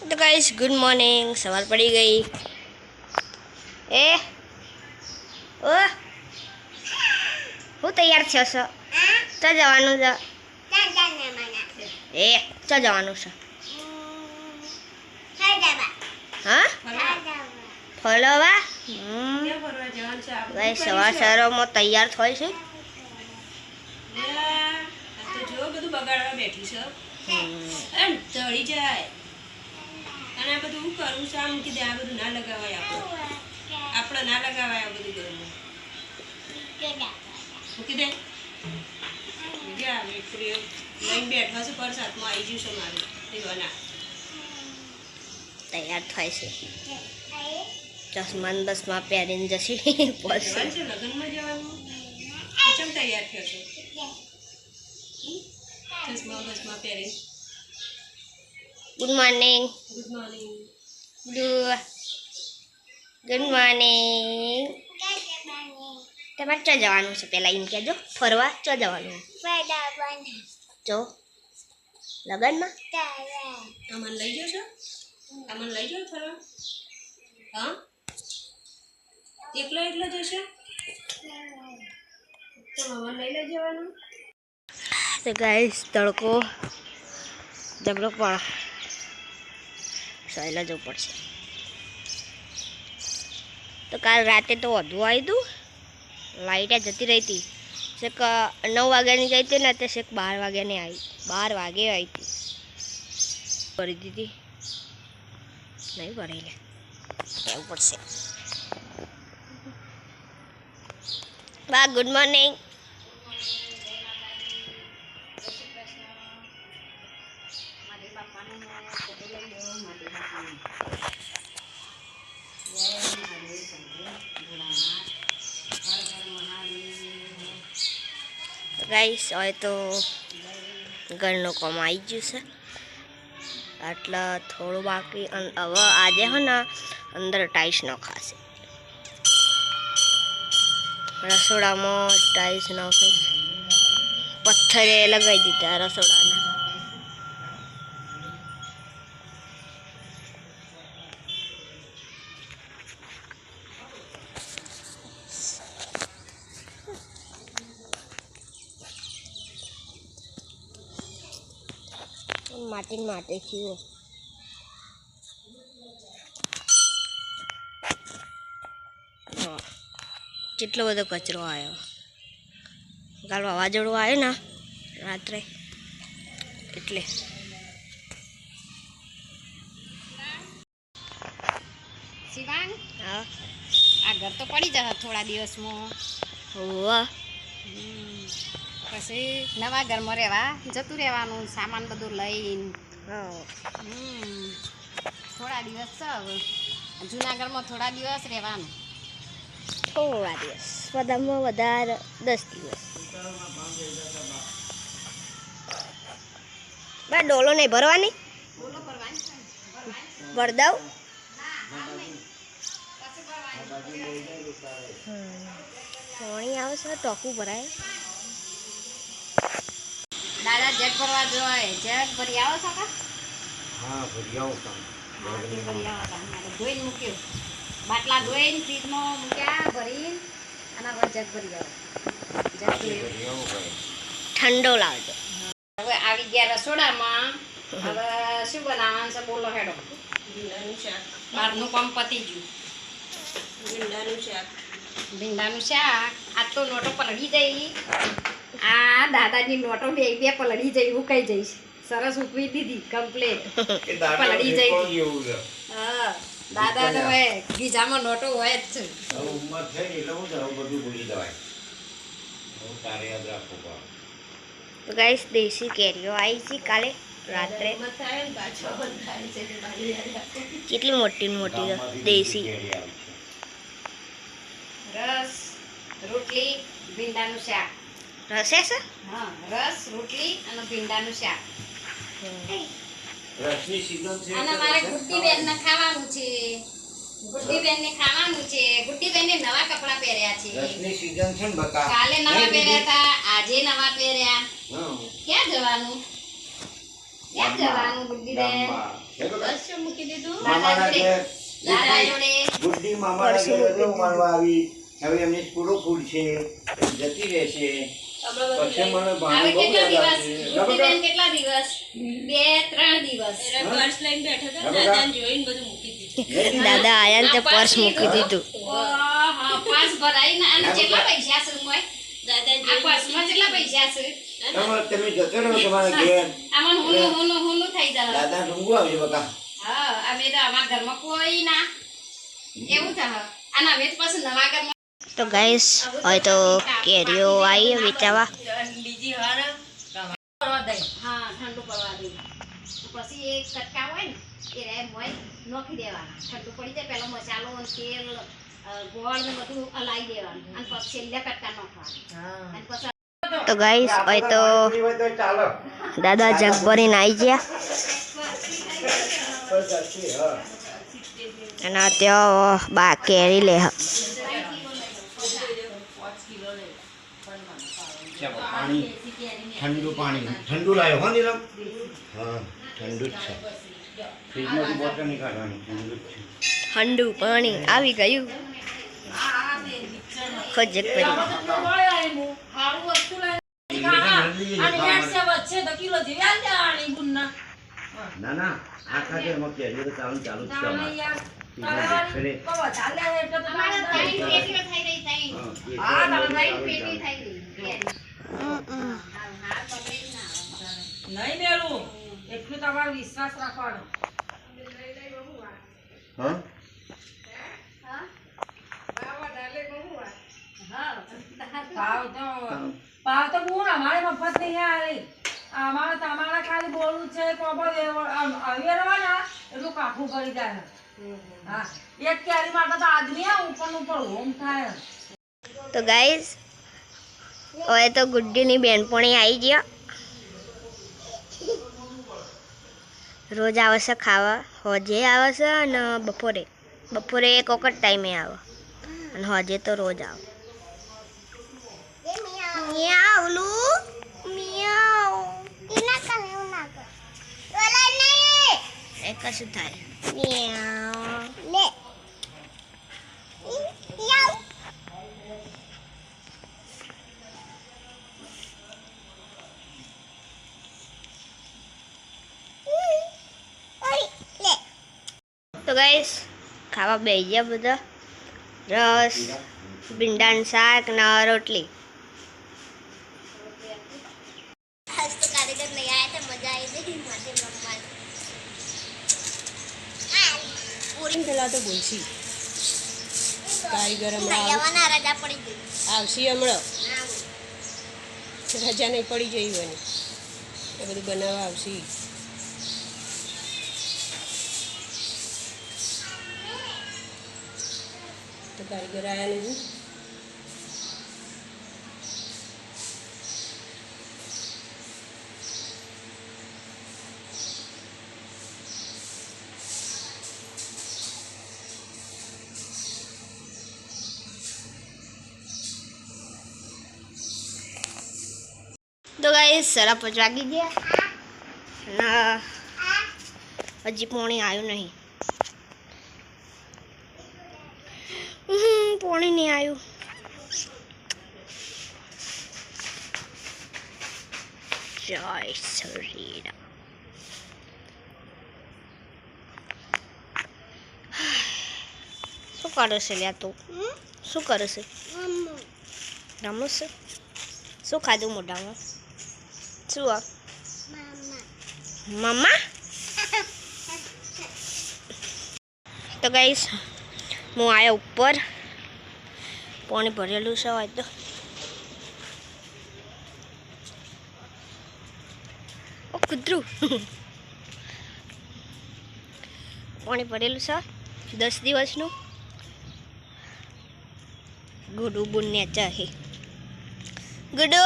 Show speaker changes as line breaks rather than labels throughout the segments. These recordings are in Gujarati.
તો ગાઈસ ગુડ મોર્નિંગ સવાર પડી ગઈ. એ ઓ હું તૈયાર છે છો? તો જવાનું છે? એ તો જવાનું છે? હા? ફોલોવા હમ. સવાર સવારમાં તૈયાર થાય છે.
જો બધું બગાડવા બેઠી છે.
હમ.
એમ ચડી જાય. અને આ બધું હું કરું છું આમ મૂકી દે આ બધું ના લગાવાય આપણે. આપણે ના લગાવાય આ બધું ઘરમાં. મૂકી દે. ગયા મેટ્રીઓ લઈને બેઠા છે પર્સ હાથમાં આવી ગયું છે મારું. પીવાના
તૈયાર થાય છે. ચશ્માન બસમાં પહેરીને જશે. બસ
જવાનું છે લગ્નમાં જવાનું? ચમ તૈયાર થયો છો? ચશ્મા બસમાં પહેરી
good morning
good morning
good morning તમારે ક્યાં જવાનું છે પહેલાં એમ કહેજો ફરવા ચો જવાનું જો લગનમાં
આમાં લઈ જશો આમાં લઈ જાઓ ફરવા હા એકલો એકલો જશો તો મામા લઈ લઈ જવાનું
તો ગાઈસ તડકો જબરો પણ સહેલા જવું પડશે. તો કાલ રાતે તો વધુ આવ્યું હતું લાઇટે જતી રહી હતી. છેક નવ વાગ્યાની ગઈ હતી ને તે છેક બાર વાગ્યાની આવી બાર વાગે આવી હતી. કરી દીધી. નહીં ભરી લે એવું પડશે. બા ગુડ મોર્નિંગ ગાઈસ હવે તો ઘરનું કામ આવી ગયું છે. એટલે થોડું બાકી હવે આજે હે ને અંદર ટાઈલ્સ નખાશે. રસોડામાં ટાઈલ્સ નખાઈ પથ્થરે લગાવી દીધા રસોડાના. માટી માટે થયું. કેટલો બધો કચરો આવ્યો? કાલ વાવાઝોડું આવ્યું ને રાત્રે? એટલે.
શિવાંગ?
હા.
આ ઘર તો પડી જશે થોડા દિવસમાં.
હોવા.
પછી નવા ઘરમાં રહેવા જતું રહેવાનું સામાન બધું લઈને. થોડા દિવસ છે હવે. જૂના થોડા દિવસ રહેવાનું.
થોડા દિવસ. બધામાં વધારે દસ દિવસ. બા ડોલો નહીં ભરવાની?
બોલો કરવાની
ભર દઉં પાણી આવે છે ટોકું ભરાય.
દાદા જગ ભરવા જોઈએ જગ ભરી આવો છો કા
હા ભરી આવો
હા, ભરી આવો તા. ધોઈને મૂક્યો. બાટલા ધોઈને ફ્રીજમાં મૂક્યા ભરીને અને હવે જગ ભરી આવો. જગ ભરી
આવો.
ઠંડો લાવજો.
હવે આવી ગયા રસોડામાં. હવે શું બનાવવાનું છે બોલો હેડો.
ભીંડાનું શાક.
બહારનું કામ પતી ગયું.
ભીંડાનું શાક.
ભીંડાનું શાક. આ તો નોટો પલળી જઈ આ દાદાની નોટો બે બે પલળી જઈ ઉકાઈ જઈશ. સરસ ઉકવી દીધી કમ્પ્લેટ
દાદા
પલળી
જેવું છે.
હોય ગીજામાં નોટો હોય જ છે.
ઉંમર થઈ એટલે હું તો બધું ભૂલી જવાય. હું તારે યાદ રાખવું
તો ગાઈસ દેશી કેરીઓ આવી છે કાલે રાત્રે. કેટલી મોટી મોટી દેશી.
રસ રોટલી ભીંડાનું શાક.
રસે છે
હા રસ રોટલી અને ભીંડાનું શાક.
રસની સીઝન છે
અને મારે ગુડ્ડી
ખાવાનું.
બેન ને ખાવાનું છે. ગુડ્ડી બેન ને ખાવાનું છે. ગુડ્ડી બેન ને નવા કપડા પહેર્યા છે.
રસની સીઝન છે ને બકા.
કાલે નવા પહેર્યા હતા આજે નવા પહેર્યા. ક્યાં જવાનું? ક્યાં જવાનું ગુડ્ડી બેન? બસ શું મૂકી દીધું?
મામાના ઘેર
દાદા જોડે
ગુડ્ડી મામાના ઘેર માનવા આવી. હવે એમની સ્કૂલો ખુલશે. જતી રહેશે. પછી મને ભાણું બહુ યાદ
દિવસ?
આવશે. ના
ગુડ્ડી
બકા?
બેન કેટલા દિવસ? બે ત્રણ દિવસ.
પર્સ લઈને બેઠા હતા
હા,
દાદાને જોઈને બધું મૂકી દીધું.
દાદા આયા ને તે પર્સ મૂકી દીધું.
ઓહો, પાસ ભરાઈને અને કેટલા પૈસા છે મોય
દાદા
આ પર્સમાં કેટલા પૈસા છે?
તમે તમે જતો રહો તમારા ઘેર.
આમાં હુનું હુનું હુનું થઈ જાય
દાદા ડુંગું આવશે બકા.
હા અમે તો અમારા ઘરમાં કોઈ ના. એવું થાય અને અમે તો પછી નવા ઘરમાં
તો ગાઈસ હવે તો કેરીઓ આવી વેચાવા
બીજી
હા ઠંડુ પડવા દે. પછી એ કટકા હોય ને એ રે મોય નોખી દેવાના. ઠંડુ પડી જાય પેલો મસાલો તેલ ગોળ ને બધું હલાવી દેવાનું. અને પછી છેલ્લે કટકા નાખવાના. અને પછી
તો ગાઈસ હવે તો
હોય તો
દાદા જગ ભરીને આવી ગયા. અને ત્યાં બા કેરી લે
પાણી ઠંડુ પાણી. ઠંડુ લાવ્યો હો નીરવ હા ઠંડુ જ છે. ફ્રીજમાંથી બોટલ નહીં કાઢવાની ઠંડુ જ છે.
ઠંડુ પાણી આવી ગયું?
ના ના આખા તો ચાલુ ચાલુ જ છે
નહીં એટલું તમારો વિશ્વાસ રાખવાનો.
હા?
ભાવ તો ભાવ. તો અમારે મફત નહીં આવે. અમારે તમારે ખાલી બોલવું છે તો અવેરવાના એટલું કાઠું કરી જાય. હા. એક કેરી માટે તો આદમી આ ઉપર ઉપર હોમ થાય.
તો ગાઈઝ હવે તો ગુડ્ડીની બેનપણી આવી ગયા. રોજ આવે છે ખાવા. હોજે આવે છે અને બપોરે. બપોરે એક વખત ટાઈમે આવે. અને હોજે તો રોજ આવે. કશું થાય. તો ગાઈસ ખાવા બે ગયા બધા. રસ ભીંડાનું શાક ને રોટલી.
આવશી હમણાં? રજા નહીં પડી જઈ હોય એ બધું બનાવવા આવશી. તો કારીગર આવ્યા નહીં
તો ગાઈસ સાડા પાંચ વાગી ગયા. હજી પોણી આવ્યું નહીં હમ, પોણી નહીં આવ્યું જય શ્રી રામ શું કરે છે લ્યા તું શું કરે છે રમું છે શું ખાધું મોઢામાં શું આ મમ્મા તો ગાઈસ હું આવ્યા ઉપર પાણી ભરેલું છે હોય તો કૂતરું? પાણી ભરેલું છે. દસ દિવસનું. ગુડુ બુનને ચાહે. ગુડુ?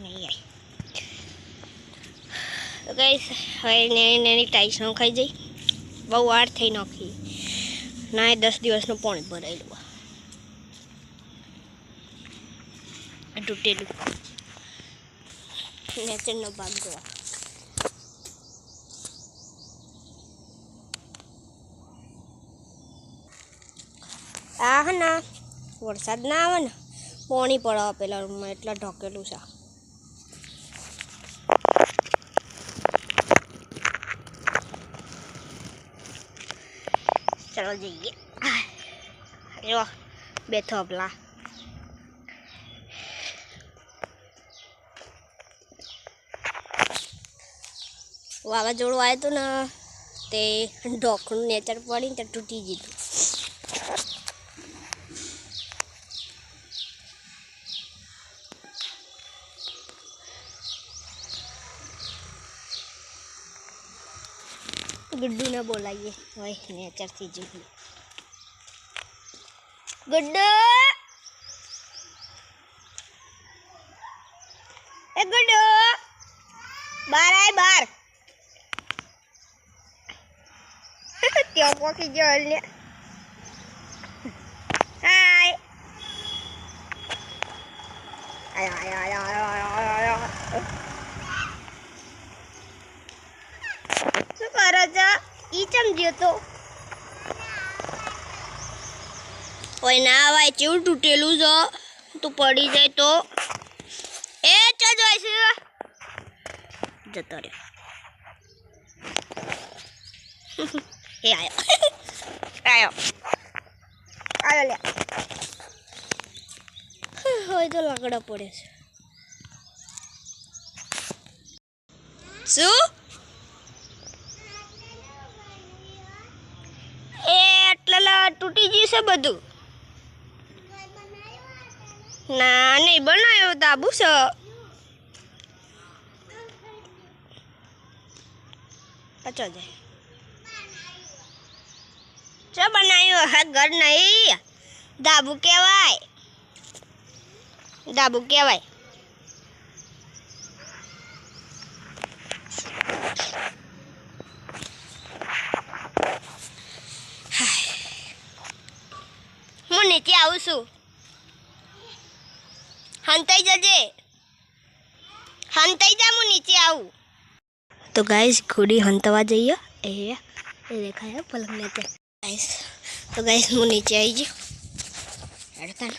નહીં કઈ હવે નાની નાની ટાઈસ ખાઈ જઈ. બહુ વાર થઈ નાખી. ના એ દસ દિવસનું પાણી ભરાયેલું તૂટેલું નેચરનો ભાગ જોવા. આ હે ને, વરસાદ ના આવે ને, પોણી પડે પેલા રૂમમાં એટલે ઢોકેલું છે. ચલો જઈએ. જો બે થોપલા. વાવાઝોડું આવ્યું હતું ને, તે ઢોકણું નેચર પડીને તે તૂટી ગયું. ગુડ્ડુને બોલાવીએ. હોય નેચરથી જોઈએ ગુડ્ડુ એ ગુડ્ડુ બાર આય બાર ત્યાં પોકી ગયો એટલે હાય આયો આયો આયો આયો આયો શું કરો છો ઈ ચમજ્યો તો ઓય ના ભાઈ ચેવું તૂટેલું છે. તું પડી જાય તો. એ ચો જોઈ છે. જતો રહ્યો. આયો આવ્યો લે હોય તો લાકડા પડે છે શું એ એટલે તૂટી ગયું છે બધું ના નહીં બનાવ્યો તાબુ છે પચો જાય ચો બનાવ્યું હા ઘર નહીં ધાબુ કહેવાય ધાબુ કહેવાય હું નીચે આવું છું હંતાઈ જજે હંતાઈ જા હું નીચે આવું તો ગાઈસ ઘોડી હંતવા જઈએ એ એ દેખાય પલંગ નીચે ગાઈસ તો ગાઈસ હું નીચે આવી ગયો હેડતા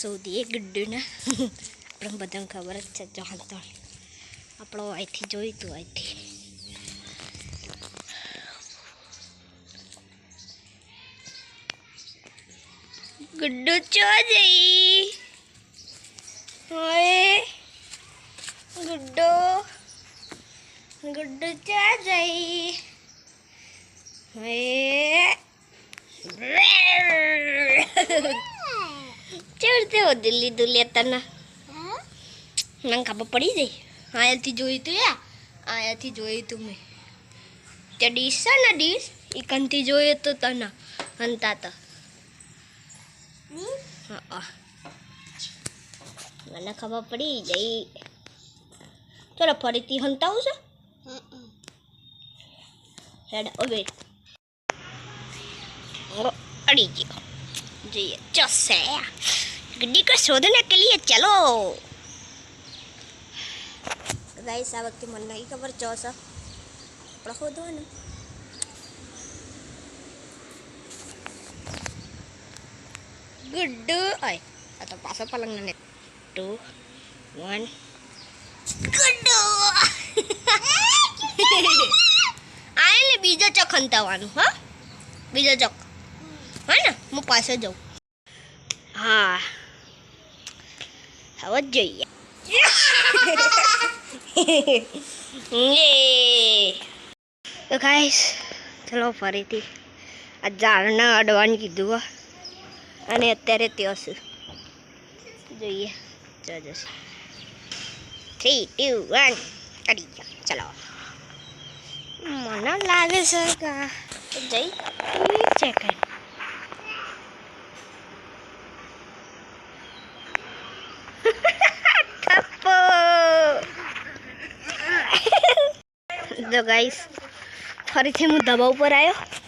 સૌથી એ ગુડ્ડુને. આપણે બધાને ખબર જ છે જો તો. આપણો અહીંથી જોઈતું અહીંથી ગુડ્ડુ ચો જઈ? ઓય ગુડ્ડો. ગુડ્ડુ ચો જઈ? ચડતે હો દિલ્હી દુલિયા તને મને ખબર પડી જઈ આયાથી જોયું તું યા. આયાથી જોયું તું મેં. તે ડીશ છે ને ડીશ? એ કંથી જોયું તો તને. હંતા તો મને ખબર પડી જઈ થોડા ફરીથી હંતાવું છે? હેડ ઓવે ओ अड़ी जी जी चौसे गड्डी को शोधने के लिए चलो गाइस આ વખતે મને નહીં ખબર ચોસ આપણે શોધવાનું ગુડ્ડુ આય આ તો પાછો પલંગ ને ટુ વન ગુડ્ડુ આય ને બીજો ચોક હંતાવાનું હા બીજો ચોક હા ને હું પાસે જાઉં. હા. હવે જ જોઈએ. તો ગાઈસ ચલો ફરીથી. આ ઝાડને અડવાનું કીધું હો. અને અત્યારે ત્યાં છું જોઈએ. જશે. થ્રી ટુ વન અડી ગયા ચલો. મને લાગે છે કે જઈ. છે કઈ તો ગાઈસ ફરીથી હું ધબા ઉપર આવ્યો